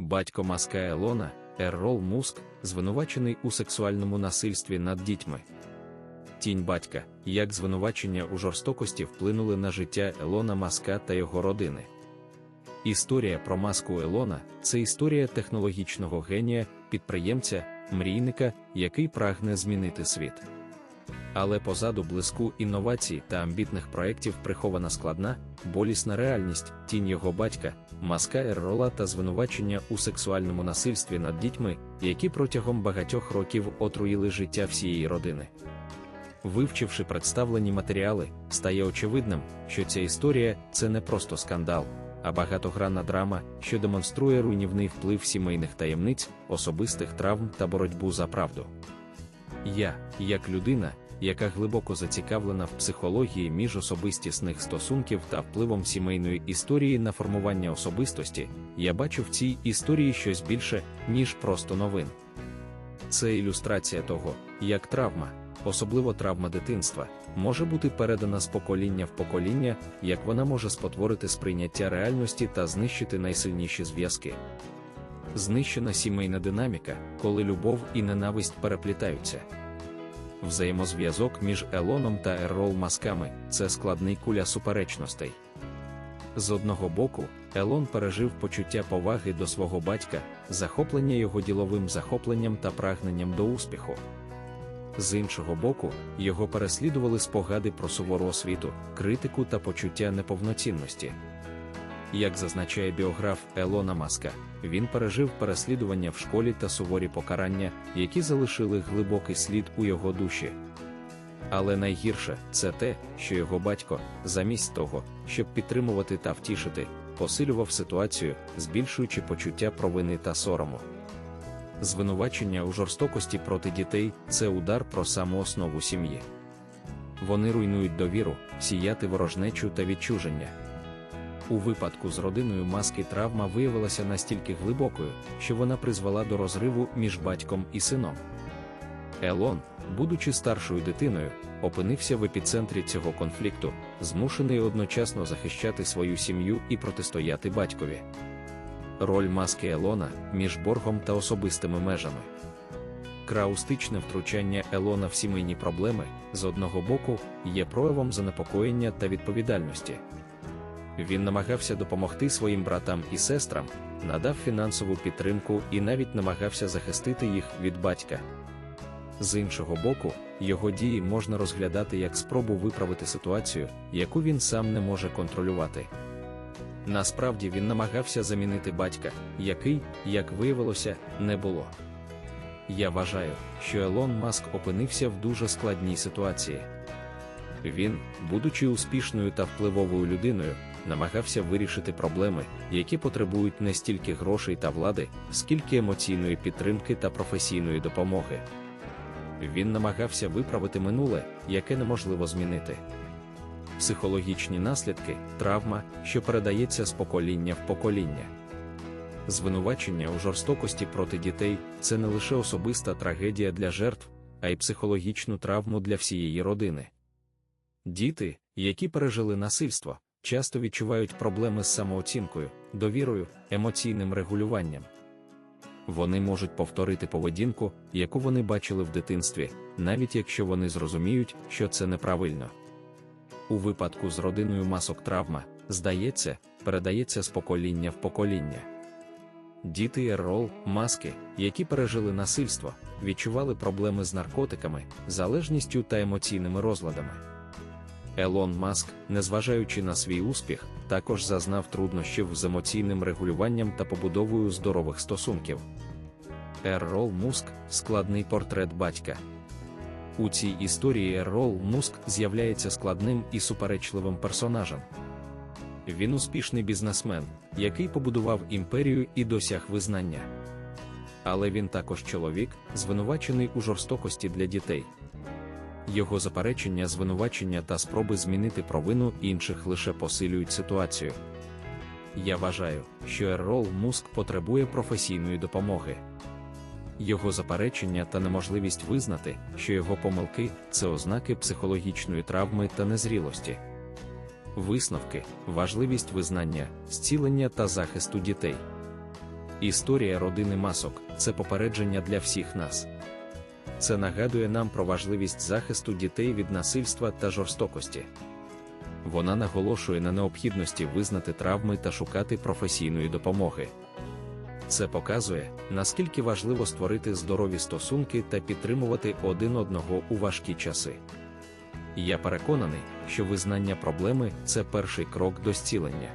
Батько Маска Елона, Еррол Муск, звинувачений у сексуальному насильстві над дітьми. Тінь батька, як звинувачення у жорстокості вплинули на життя Елона Маска та його родини. Історія про маску Елона це історія технологічного генія, підприємця, мрійника, який прагне змінити світ. Але позаду блиску інновацій та амбітних проєктів прихована складна, болісна реальність, тінь його батька, маска Еррола та звинувачення у сексуальному насильстві над дітьми, які протягом багатьох років отруїли життя всієї родини. Вивчивши представлені матеріали, стає очевидним, що ця історія це не просто скандал, а багатогранна драма, що демонструє руйнівний вплив сімейних таємниць, особистих травм та боротьбу за правду. Я, як людина, яка глибоко зацікавлена в психології міжособистісних стосунків та впливом сімейної історії на формування особистості, я бачу в цій історії щось більше, ніж просто новин. Це ілюстрація того, як травма, особливо травма дитинства, може бути передана з покоління в покоління, як вона може спотворити сприйняття реальності та знищити найсильніші зв'язки. Знищена сімейна динаміка, коли любов і ненависть переплітаються. Взаємозв'язок між Елоном та Еррол Масками це складний куля суперечностей. З одного боку, Елон пережив почуття поваги до свого батька, захоплення його діловим захопленням та прагненням до успіху. З іншого боку, його переслідували спогади про сувору освіту, критику та почуття неповноцінності. Як зазначає біограф Елона Маска, він пережив переслідування в школі та суворі покарання, які залишили глибокий слід у його душі. Але найгірше це те, що його батько, замість того, щоб підтримувати та втішити, посилював ситуацію, збільшуючи почуття провини та сорому. Звинувачення у жорстокості проти дітей це удар про саму основу сім'ї. Вони руйнують довіру, сіяти ворожнечу та відчуження. У випадку з родиною маски травма виявилася настільки глибокою, що вона призвела до розриву між батьком і сином. Елон, будучи старшою дитиною, опинився в епіцентрі цього конфлікту, змушений одночасно захищати свою сім'ю і протистояти батькові. Роль маски Елона між боргом та особистими межами. Краустичне втручання Елона в сімейні проблеми з одного боку є проявом занепокоєння та відповідальності. Він намагався допомогти своїм братам і сестрам, надав фінансову підтримку і навіть намагався захистити їх від батька. З іншого боку, його дії можна розглядати як спробу виправити ситуацію, яку він сам не може контролювати. Насправді він намагався замінити батька, який, як виявилося, не було. Я вважаю, що Елон Маск опинився в дуже складній ситуації. Він, будучи успішною та впливовою людиною, намагався вирішити проблеми, які потребують не стільки грошей та влади, скільки емоційної підтримки та професійної допомоги. Він намагався виправити минуле, яке неможливо змінити. Психологічні наслідки травма, що передається з покоління в покоління. Звинувачення у жорстокості проти дітей це не лише особиста трагедія для жертв, а й психологічну травму для всієї родини. Діти, які пережили насильство, часто відчувають проблеми з самооцінкою, довірою, емоційним регулюванням. Вони можуть повторити поведінку, яку вони бачили в дитинстві, навіть якщо вони зрозуміють, що це неправильно. У випадку з родиною масок травма, здається, передається з покоління в покоління. Діти Еррол, маски, які пережили насильство, відчували проблеми з наркотиками, залежністю та емоційними розладами. Елон Маск, незважаючи на свій успіх, також зазнав труднощів з емоційним регулюванням та побудовою здорових стосунків. Еррол Муск складний портрет батька. У цій історії Еррол Муск з'являється складним і суперечливим персонажем. Він успішний бізнесмен, який побудував імперію і досяг визнання. Але він також чоловік, звинувачений у жорстокості для дітей. Його заперечення, звинувачення та спроби змінити провину інших лише посилюють ситуацію. Я вважаю, що Еррол Муск потребує професійної допомоги. Його заперечення та неможливість визнати, що його помилки це ознаки психологічної травми та незрілості. Висновки, важливість визнання, зцілення та захисту дітей. Історія родини масок це попередження для всіх нас. Це нагадує нам про важливість захисту дітей від насильства та жорстокості. Вона наголошує на необхідності визнати травми та шукати професійної допомоги. Це показує, наскільки важливо створити здорові стосунки та підтримувати один одного у важкі часи. Я переконаний, що визнання проблеми це перший крок до зцілення.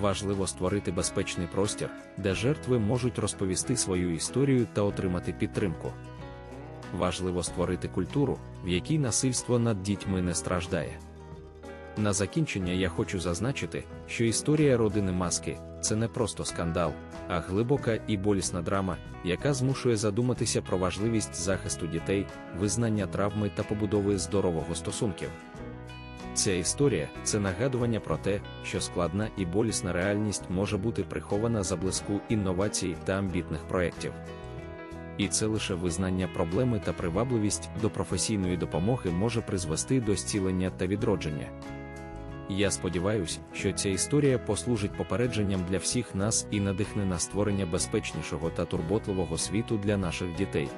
Важливо створити безпечний простір, де жертви можуть розповісти свою історію та отримати підтримку. Важливо створити культуру, в якій насильство над дітьми не страждає. На закінчення я хочу зазначити, що історія родини маски це не просто скандал, а глибока і болісна драма, яка змушує задуматися про важливість захисту дітей, визнання травми та побудови здорового стосунків. Ця історія це нагадування про те, що складна і болісна реальність може бути прихована за блиску інновацій та амбітних проєктів. І це лише визнання проблеми та привабливість до професійної допомоги може призвести до зцілення та відродження. Я сподіваюся, що ця історія послужить попередженням для всіх нас і надихне на створення безпечнішого та турботливого світу для наших дітей.